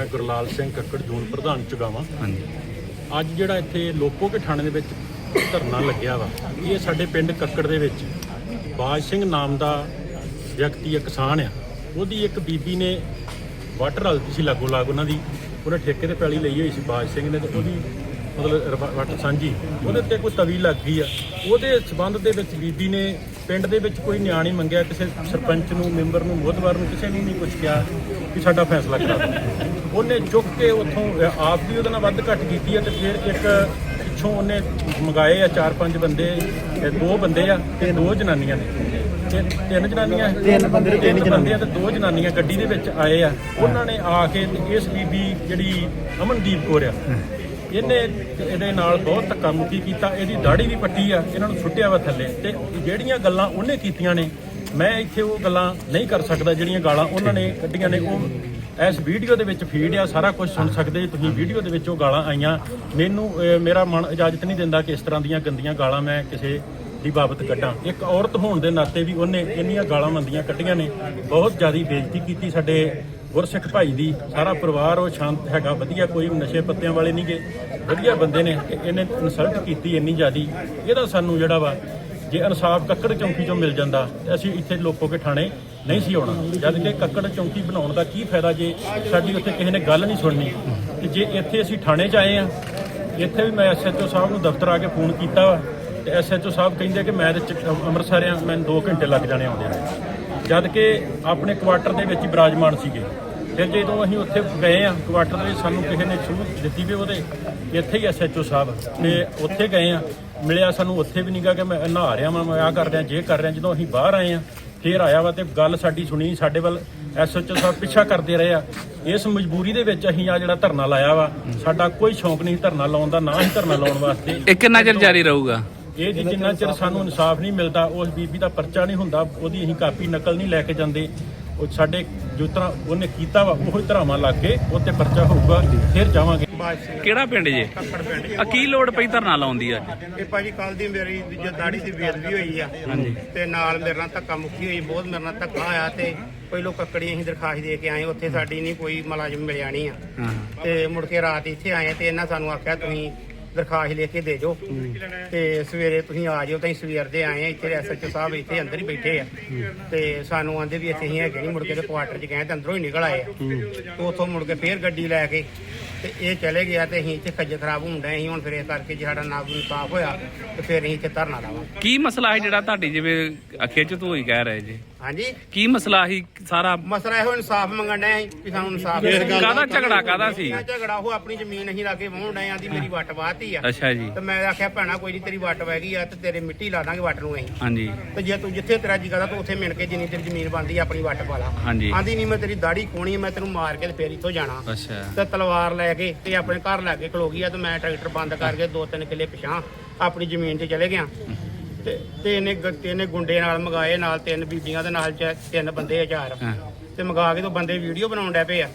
ਲਾਲ ਸਿੰਘ ਕੱਕੜ ਜੂਨ ਪ੍ਰਧਾਨ ਚੁਗਾਵਾਂ ਹਾਂਜੀ। ਅੱਜ ਜਿਹੜਾ ਇੱਥੇ ਲੋਕੋ ਕੇ ਥਾਣੇ ਦੇ ਵਿੱਚ ਧਰਨਾ ਲੱਗਿਆ ਵਾ ਇਹ ਸਾਡੇ ਪਿੰਡ ਕੱਕੜ ਦੇ ਵਿੱਚ। ਬਾਜ ਸਿੰਘ ਨਾਮ ਦਾ ਵਿਅਕਤੀ ਇੱਕ ਕਿਸਾਨ ਆ ਉਹਦੀ ਇੱਕ ਬੀਬੀ ਨੇ ਵਾਟਰ ਹਲਦੀ ਸੀ ਲਾਗੋ ਲਾਗ ਉਹਨਾਂ ਦੀ। ਉਹਨੇ ਠੇਕੇ ਤੇ ਪੈਲੀ ਲਈ ਹੋਈ ਸੀ ਬਾਜ ਸਿੰਘ ਨੇ ਤੇ ਉਹਦੀ ਮਤਲਬ ਵਾਟਰ ਸਾਂਝੀ। ਉਹਦੇ ਤੇ ਕੋਈ ਤਵੀ ਲੱਗ ਗਈ ਆ। ਉਹਦੇ ਸਬੰਧ ਦੇ ਵਿੱਚ ਬੀਬੀ ਨੇ ਪਿੰਡ ਦੇ ਵਿੱਚ ਕੋਈ ਨਿਆਂ ਨਹੀਂ ਮੰਗਿਆ ਕਿਸੇ ਸਰਪੰਚ ਨੂੰ ਮੈਂਬਰ ਨੂੰ ਮੋਹਤਵਾਰ ਨੂੰ ਕਿਸੇ ਨੂੰ ਨਹੀਂ ਕੁਝ ਕਿਹਾ। ਕਿ ਸਾਡਾ ਫੈਸਲਾ ਕਰਾ ਦਿਓ। ਉਹਨੇ ਚੁੱਕ ਕੇ ਉੱਥੋਂ ਆਪ ਵੀ ਉਹਦੇ ਨਾਲ ਵੱਧ ਘੱਟ ਕੀਤੀ ਹੈ ਤੇ ਫਿਰ ਇੱਕ ਪਿੱਛੋਂ ਉਹਨੇ ਮੰਗਾਏ ਆ ਚਾਰ ਪੰਜ ਬੰਦੇ ਇਹ ਦੋ ਬੰਦੇ ਆ ਤੇ ਦੋ ਜਨਾਨੀਆਂ ਨੇ। ਤਿੰਨ ਤਿੰਨ ਜਨਾਨੀਆਂ ਤਿੰਨ ਬੰਦੇ ਤਿੰਨ ਜਨਾਨੀਆਂ। ਤੇ ਦੋ ਜਨਾਨੀਆਂ ਗੱਡੀ ਦੇ ਵਿੱਚ ਆਏ ਆ। ਉਹਨਾਂ ਨੇ ਆ ਕੇ ਤੇ ਇਸ ਬੀਬੀ ਜਿਹੜੀ ਅਮਨਦੀਪ ਕੌਰ ਆ ਇਹਨੇ ਇਹਦੇ ਨਾਲ ਬਹੁਤ ਧੱਕਾ ਮੁੱਕੀ ਕੀਤਾ ਇਹਦੀ ਦਾੜੀ ਵੀ ਪੱਟੀ ਆ ਇਹਨਾਂ ਨੂੰ ਸੁੱਟਿਆ ਵਾ ਥੱਲੇ। ਤੇ ਜਿਹੜੀਆਂ ਗੱਲਾਂ ਉਹਨੇ ਕੀਤੀਆਂ ਨੇ ਮੈਂ ਇੱਥੇ ਉਹ ਗੱਲਾਂ ਨਹੀਂ ਕਰ ਸਕਦਾ ਜਿਹੜੀਆਂ ਗਾਲਾਂ ਉਹਨਾਂ ਨੇ ਕੱਢੀਆਂ ਨੇ। ਉਹ ਇਸ ਵੀਡੀਓ ਦੇ ਵਿੱਚ ਫੀਡ ਆ, ਸਾਰਾ ਕੁਝ ਸੁਣ ਸਕਦੇ ਤੁਸੀਂ। ਵੀਡੀਓ ਦੇ ਵਿੱਚ ਉਹ ਗਾਲਾਂ ਆਈਆਂ। ਮੈਨੂੰ ਮੇਰਾ ਮਨ ਇਜਾਜ਼ਤ ਨਹੀਂ ਦਿੰਦਾ ਕਿ ਇਸ ਤਰ੍ਹਾਂ ਦੀਆਂ ਗੰਦੀਆਂ ਗਾਲਾਂ ਮੈਂ ਕਿਸੇ ਦੀ ਬਾਬਤ ਕੱਢਾਂ। ਇੱਕ ਔਰਤ ਹੋਣ ਦੇ ਨਾਤੇ ਵੀ ਉਹਨੇ ਇੰਨੀਆਂ ਗਾਲਾਂ ਮੰਦੀਆਂ ਕੱਢੀਆਂ ਨੇ। ਬਹੁਤ ਜ਼ਿਆਦਾ ਬੇਇੱਜ਼ਤੀ ਕੀਤੀ ਸਾਡੇ ਗੁਰਸਿੱਖ ਭਾਈ ਦੀ। ਸਾਰਾ ਪਰਿਵਾਰ ਉਹ ਸ਼ਾਂਤ ਹੈਗਾ। ਵਧੀਆ ਕੋਈ ਨਸ਼ੇ ਪੱਤਿਆਂ ਵਾਲੇ ਨਹੀਂਗੇ ਵਧੀਆ ਬੰਦੇ ਨੇ ਤੇ ਇਹਨੇ ਇਨਸਲਟ ਕੀਤੀ ਇੰਨੀ ਜ਼ਿਆਦੀ। ਇਹਦਾ ਸਾਨੂੰ ਜਿਹੜਾ ਵਾ ਜੇ ਇਨਸਾਫ ਕੱਕੜ ਚੌਂਕੀ ਚੋਂ ਮਿਲ ਜਾਂਦਾ, ਤੇ ਅਸੀਂ ਇੱਥੇ ਲੋਕੋ ਕੇ ਥਾਣੇ ਨਹੀਂ ਸੀ ਆਉਣਾ। ਜਦ ਕਿ ਕੱਕੜ ਚੌਂਕੀ ਬਣਾਉਣ ਦਾ ਕੀ ਫਾਇਦਾ ਜੇ ਸਾਡੀ ਉੱਥੇ ਕਿਸੇ ਨੇ ਗੱਲ ਨਹੀਂ ਸੁਣਨੀ? ਤੇ ਜੇ ਇੱਥੇ ਅਸੀਂ ਥਾਣੇ 'ਚ ਆਏ ਆ ਇੱਥੇ ਵੀ ਮੈਂ ਐਸਐਚਓ ਸਾਹਿਬ ਨੂੰ ਦਫ਼ਤਰ ਆ ਕੇ ਫੋਨ ਕੀਤਾ ਵਾ, ਤੇ ਐਸਐਚਓ ਸਾਹਿਬ ਕਹਿੰਦੇ ਕਿ ਮੈਂ ਤੇ ਚ- ਅੰਮ੍ਰਿਤਸਰ ਆ ਮੈਨੂੰ 2 ਘੰਟੇ ਲੱਗ ਜਾਣੇ ਆਉਂਦੇ ਆ। ਜਦ ਕਿ ਆਪਣੇ ਕੁਆਟਰ ਦੇ ਵਿੱਚ ਹੀ ਬਿਰਾਜਮਾਨ ਸੀਗੇ। ਫਿਰ ਜਦੋਂ ਅਸੀਂ ਉੱਥੇ ਗਏ ਆ ਕੁਆਟਰ ਦੇ ਵਿੱਚ ਸਾਨੂੰ ਕਿਸੇ ਨੇ ਛੂਹ ਦਿੱਤੀ ਵੀ ਉਹਦੇ, ਇੱਥੇ ਹੀ ਐਸਐਚਓ ਸਾਹਿਬ। ਤੇ ਉੱਥੇ ਗਏ ਆ ਮਿਲਿਆ ਸਾਨੂੰ ਉੱਥੇ ਵੀ ਨਹੀਂਗਾ ਕਿ ਮੈਂ ਨਹਾ ਰਿਹਾ ਮੈਂ ਆ ਕਰ ਰਿਹਾ ਜੇ ਕਰ ਰਿਹਾ ਜਦੋਂ ਅਸੀਂ ਬਾਹਰ ਆਏ ਆ ਫੇਰ ਆਇਆ ਵਾ ਤੇ ਗੱਲ ਸਾਡੀ ਸੁਣੀ ਸਾਡੇ ਵੱਲ ਐਸਐਚਓ ਸਾਹਿਬ ਪਿੱਛਾ ਕਰਦੇ ਰਹੇ ਆ। ਇਸ ਮਜਬੂਰੀ ਦੇ ਵਿੱਚ ਅਸੀਂ ਆ ਜਿਹੜਾ ਧਰਨਾ ਲਾਇਆ ਵਾ ਸਾਡਾ ਕੋਈ ਸ਼ੌਂਕ ਨਹੀਂ ਧਰਨਾ ਲਾਉਣ ਦਾ ਨਾ ਹੀ ਧਰਨਾ ਲਾਉਣ ਵਾਸਤੇ। ਇਹ ਕਿੰਨਾ ਚਿਰ ਜਾਰੀ ਰਹੂਗਾ? ਇਹ ਜੀ ਜਿੰਨਾ ਚਿਰ ਸਾਨੂੰ ਇਨਸਾਫ ਨਹੀਂ ਮਿਲਦਾ ਉਸ ਬੀਬੀ ਦਾ ਪਰਚਾ ਨਹੀਂ ਹੁੰਦਾ ਉਹਦੀ ਅਸੀਂ ਕਾਪੀ ਨਕਲ ਨਹੀਂ ਲੈ ਕੇ ਜਾਂਦੇ। ਉਹ ਸਾਡੇ ਜੋ ਤਰ੍ਹਾਂ ਉਹਨੇ ਕੀਤਾ ਵਾ ਉਹੀ ਧਰਾਵਾਂ ਲੱਗ ਕੇ ਉੱਤੇ ਪਰਚਾ ਹੋਊਗਾ ਫਿਰ ਜਾਵਾਂਗੇ। ਕਿਹੜਾ ਪਿੰਡ ਜੇ? ਕੱਪੜ ਪਿੰਡ ਆ ਕੀ ਲੋੜ ਪਈ ਧਰਨਾ ਲਾਉਣ ਦੀ ਅੱਜ? ਇਹ ਭਾਜੀ ਕੱਲ ਦੀ ਮੇਰੀ ਜੋ ਦਾੜੀ ਦੀ ਬੇਦਬੀ ਹੋਈ ਆ। ਤੇ ਨਾਲ ਮੇਰੇ ਨਾਲ ਧੱਕਾ ਮੁੱਕੀ ਹੋਈ ਬਹੁਤ ਮੇਰੇ ਨਾਲ ਧੱਕਾ ਆਇਆ ਤੇ ਪਹਿਲੋਂ ਕੱਕੜੀ ਅਸੀਂ ਦਰਖਾਸਤ ਦੇ ਕੇ ਆਏ ਉੱਥੇ ਸਾਡੀ ਨਹੀਂ ਕੋਈ ਮੁਲਾਜ਼ਮ ਮਿਲਿਆ ਨਹੀਂ ਆ। ਹਾਂ। ਤੇ ਮੁੜ ਕੇ ਰਾਤ ਇੱਥੇ ਆਏ ਤੇ ਇਹਨਾਂ ਸਾਨੂੰ ਆਖਿਆ ਤੁਸੀਂ ਦਰਖਾਸਤ ਲਿਖ ਕੇ ਦੇ ਜਾਓ ਤੇ ਸਵੇਰੇ ਤੁਸੀਂ ਆ ਜਾਓ ਤਾਂ ਸਵੇਰ ਦੇ ਆਏ ਆ ਇੱਥੇ ਐਸਐਚਓ ਸਾਹਿਬ ਇੱਥੇ ਅੰਦਰ ਹੀ ਬੈਠੇ ਆ। ਤੇ ਸਾਨੂੰ ਆਂਦੇ ਵੀ ਇੱਥੇ ਅਸੀਂ ਹੈਗੇ ਨਹੀਂ ਮੁੜ ਕੇ ਤੇ ਕੁਆਟਰ 'ਚ ਗਏ ਤੇ ਅੰਦਰੋਂ ਹੀ ਨਿਕਲ ਆਏ ਆ। ਤੇ ਉੱਥੋਂ ਮੁੜ ਕੇ ਫੇਰ ਗੱਡੀ ਲੈ ਕੇ ਤੇ ਇਹ ਚਲੇ ਗਿਆ ਤੇ ਅਸੀਂ ਇੱਥੇ ਖੱਜੇ ਖਰਾਬ ਡਏ ਅਸੀਂ ਹੁਣ ਫਿਰ ਇਹ ਕਰਕੇ ਜੇ ਸਾਡਾ ਨਾਮ ਸਾਫ਼ ਹੋਇਆ ਤੇ ਫਿਰ ਅਸੀਂ ਇੱਥੇ ਧਰਨਾ ਲਾਵਾਂਗੇ। ਕੀ ਮਸਲਾ ਹੈ ਜਿਹੜਾ ਤੁਹਾਡੀ ਜਿਵੇਂ ਖਿੱਚ ਤੋਂ ਹੀ ਕਹਿ ਰਹੇ ਜੀ? ਹਾਂਜੀ। ਕੀ ਮਸਲਾ ਸੀ ਸਾਰਾ? ਮਸਲਾ ਇਹੋ ਇਨਸਾਫ ਮੰਗਣ ਡਏ ਅਸੀਂ ਕਿ ਸਾਨੂੰ ਇਨਸਾਫ ਕਾਹਦਾ ਝਗੜਾ ਕਾਹਦਾ ਸੀ? ਨਾ ਝਗੜਾ ਉਹ ਆਪਣੀ ਜ਼ਮੀਨ ਅਸੀਂ ਲਾ ਕੇ ਵਾਹੁਣ ਡਏ ਆਂਦੀ ਮੇਰੀ ਵੱਟ ਵਾਹਤੀ ਆ। ਅੱਛਾ ਜੀ। ਤੇ ਮੈਂ ਆਖਿਆ ਭੈਣਾ ਕੋਈ ਨਹੀਂ ਤੇਰੀ ਵੱਟ ਵਹਿ ਗਈ ਆ ਤੇ ਤੇਰੇ ਮਿੱਟੀ ਲਾ ਦਾਂਗੇ ਵੱਟ ਨੂੰ ਅਸੀਂ। ਹਾਂਜੀ। ਤੇ ਜੇ ਤੂੰ ਜਿੱਥੇ ਤੇਰਾ ਜੀ ਕਰਦਾ ਤੂੰ ਉੱਥੇ ਮਿਲ ਕੇ ਜਿੰਨੀ ਤੇਰੀ ਜ਼ਮੀਨ ਬਣਦੀ ਆ ਆਪਣੀ ਵੱਟ ਪਾ ਲਾ। ਹਾਂਜੀ। ਆਂਦੀ ਨਹੀਂ ਮੈਂ ਤੇਰੀ ਦਾੜੀ ਕੋਣੀ ਮੈਂ ਤੈਨੂੰ ਮਾਰ ਕੇ ਤੇ ਫੇਰ ਇੱਥੋਂ ਜਾਣਾ। ਅੱਛਾ। ਤੇ ਤਲਵਾਰ ਲੈ ਕੇ ਤੇ ਆਪਣੇ ਘਰ ਲੈ ਕੇ ਖਲੋ ਗਈ ਆ ਤੇ ਮੈਂ ਟਰੈਕਟਰ ਬੰਦ ਕਰਕੇ ਦੋ ਤਿੰਨ ਕਿੱਲੇ ਪਿਛਾਂ ਆਪਣੀ ਜ਼ਮੀਨ 'ਤੇ ਚਲੇ ਗਿਆ। ਤੇ ਤੇ ਇਹਨੇ ਗ- ਤੇ ਇਹਨੇ ਗੁੰਡੇ ਨਾਲ ਮਗਾਏ ਨਾਲ ਤਿੰਨ ਬੀਬੀਆਂ ਦੇ ਨਾਲ ਚ- ਤਿੰਨ ਬੰਦੇ ਆ ਚਾਰ। ਹਾਂ। ਤੇ ਮਗਾ ਕੇ ਤੋਂ ਬੰਦੇ ਵੀਡੀਓ ਬਣਾਉਣ ਡੈ ਪਏ ਆ।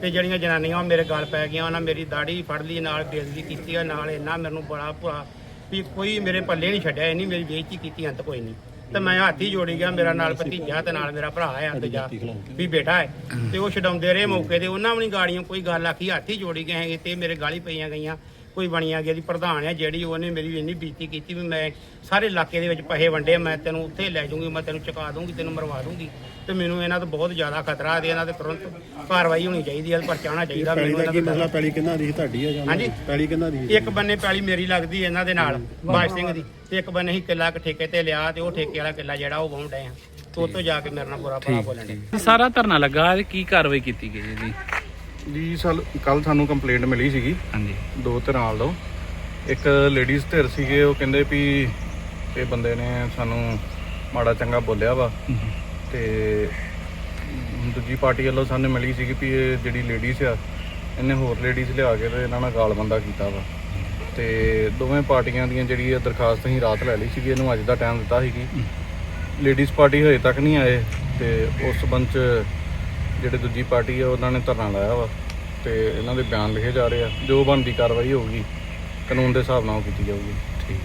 ਤੇ ਜਿਹੜੀਆਂ ਜਨਾਨੀਆਂ ਉਹ ਮੇਰੇ ਗਲ ਪੈ ਗਈਆਂ ਉਹਨਾਂ ਮੇਰੀ ਦਾੜੀ ਫੜ ਲਈ ਨਾਲ ਬੇਇੱਜ਼ਤੀ ਕੀਤੀ ਆ ਨਾਲ ਇੰਨਾ ਮੈਨੂੰ ਬੜਾ ਭੁਰਾ ਵੀ ਕੋਈ ਮੇਰੇ ਪੱਲੇ ਨਹੀਂ ਛੱਡਿਆ ਇੰਨੀ ਮੇਰੀ ਬੇਇੱਜ਼ਤੀ ਕੀਤੀ ਅੰਤ ਕੋਈ ਨਹੀਂ। ਤੇ ਮੈਂ ਹੱਥ ਹੀ ਜੋੜੀ ਗਿਆ ਮੇਰਾ ਨਾਲ ਭਤੀਜਾ ਤੇ ਨਾਲ ਮੇਰਾ ਭਰਾ ਆ ਦੂਜਾ ਵੀ ਬੇਟਾ ਹੈ। ਤੇ ਉਹ ਛਡਾਉਂਦੇ ਰਹੇ ਮੌਕੇ ਤੇ ਉਹਨਾਂ ਵੀ ਨੀ ਗਾੜੀਆਂ ਕੋਈ ਗੱਲ ਆਖੀ ਹੱਥ ਹੀ ਜੋੜੀ ਗਏ ਹੈਗੇ ਤੇ ਮੇਰੇ ਗਾਲੀ ਪਈਆਂ ਗਈਆਂ। ਕੋਈ ਬਣੀਆਂ ਗਿਆ ਦੀ ਪ੍ਰਧਾਨ ਆ ਜਿਹੜੀ ਉਹਨੇ ਮੇਰੀ ਇੰਨੀ ਬੀਤੀ ਕੀਤੀ ਵੀ ਮੈਂ ਸਾਰੇ ਇਲਾਕੇ ਦੇ ਵਿੱਚ ਪੈਸੇ ਵੰਡੇ ਮੈਂ ਤੈਨੂੰ ਉੱਥੇ ਲੈ ਜਾਊਂਗੀ ਮੈਂ ਤੈਨੂੰ ਚੁਕਾ ਦੂੰਗੀ ਤੈਨੂੰ ਮਰਵਾ ਦੂੰਗੀ ਤੇ ਮੈਨੂੰ ਇਹਨਾਂ ਤੋਂ ਬਹੁਤ ਜ਼ਿਆਦਾ ਖਤਰਾ ਤੇ ਇਹਨਾਂ ਤੇ ਤੁਰੰਤ ਕਾਰਵਾਈ ਹੋਣੀ ਚਾਹੀਦੀ ਹੈ ਪਰਚਾ ਹੋਣਾ ਚਾਹੀਦਾ ਪੈਲੀ ਮੈਨੂੰ ਦਾ ਇਹਨਾਂ ਕੀ ਤੋਂ ਮਸਲਾ ਪੈਲੀ ਕਿੰਨਾ ਦੀ ਤੁਹਾਡੀ ਆ ਜਾਂ ਹਾਂਜੀ। ਪੈਲੀ ਕਿੰਨਾ ਦੀ? ਇੱਕ ਬੰਨੇ ਪੈਲੀ ਮੇਰੀ ਲੱਗਦੀ ਇਹਨਾਂ ਦੇ ਨਾਲ ਬਾਜ ਸਿੰਘ ਦੀ। ਤੇ ਇੱਕ ਬੰਨੇ ਹੀ ਕਿੱਲਾ ਕੁ ਠੇਕੇ ਤੇ ਲਿਆ ਤੇ ਉਹ ਠੇਕੇ ਵਾਲਾ ਕਿੱਲਾ ਜਿਹੜਾ ਉਹ ਡਏ ਆ। ਤੇ ਉੱਥੋਂ ਜਾ ਕੇ ਮੇਰੇ ਨਾਲ ਬੁਰਾ ਭਲਾ ਬੋਲਣ ਦੇ ਸਾਰਾ ਧਰਨਾ ਲੱਗਾ ਕੀ ਕਾਰਵਾਈ ਕੀਤੀ ਗਈ ਜੀ ਜੀ ਸਾਲ ਕੱਲ ਸਾਨੂੰ ਕੰਪਲੇਂਟ ਮਿਲੀ ਸੀਗੀ। ਹਾਂਜੀ। ਦੋ ਧਿਰਾਂ ਵੱਲੋਂ ਇੱਕ ਲੇਡੀਜ਼ ਧਿਰ ਸੀਗੇ ਉਹ ਕਹਿੰਦੇ ਵੀ ਇਹ ਬੰਦੇ ਨੇ ਸਾਨੂੰ ਮਾੜਾ ਚੰਗਾ ਬੋਲਿਆ ਵਾ। ਤੇ ਦੂਜੀ ਪਾਰਟੀ ਵੱਲੋਂ ਸਾਨੂੰ ਮਿਲੀ ਸੀਗੀ ਵੀ ਇਹ ਜਿਹੜੀ ਲੇਡੀਜ਼ ਆ ਇਹਨੇ ਹੋਰ ਲੇਡੀਜ਼ ਲਿਆ ਕੇ ਤੇ ਇਹਨਾਂ ਨਾਲ ਗਾਲਬੰਦਾ ਕੀਤਾ ਵਾ। ਤੇ ਦੋਵੇਂ ਪਾਰਟੀਆਂ ਦੀਆਂ ਜਿਹੜੀ ਇਹ ਦਰਖਾਸਤ ਅਸੀਂ ਰਾਤ ਲੈ ਲਈ ਸੀਗੀ ਇਹਨੂੰ ਅੱਜ ਦਾ ਟਾਈਮ ਦਿੱਤਾ ਸੀਗੀ। ਲੇਡੀਜ਼ ਪਾਰਟੀ ਹਜੇ ਤੱਕ ਨਹੀਂ ਆਏ ਤੇ ਉਸ ਸਬੰਧ ਚ ਜਿਹੜੇ ਦੂਜੀ ਪਾਰਟੀ ਆ, ਉਹਨਾਂ ਨੇ ਧਰਨਾ ਲਾਇਆ ਵਾ ਤੇ ਇਹਨਾਂ ਦੇ ਬਿਆਨ ਲਿਖੇ ਜਾ ਰਹੇ ਆ। ਜੋ ਬਣਦੀ ਕਾਰਵਾਈ ਹੋਊਗੀ, ਕਾਨੂੰਨ ਦੇ ਹਿਸਾਬ ਨਾਲ ਉਹ ਕੀਤੀ ਜਾਊਗੀ। ਠੀਕ।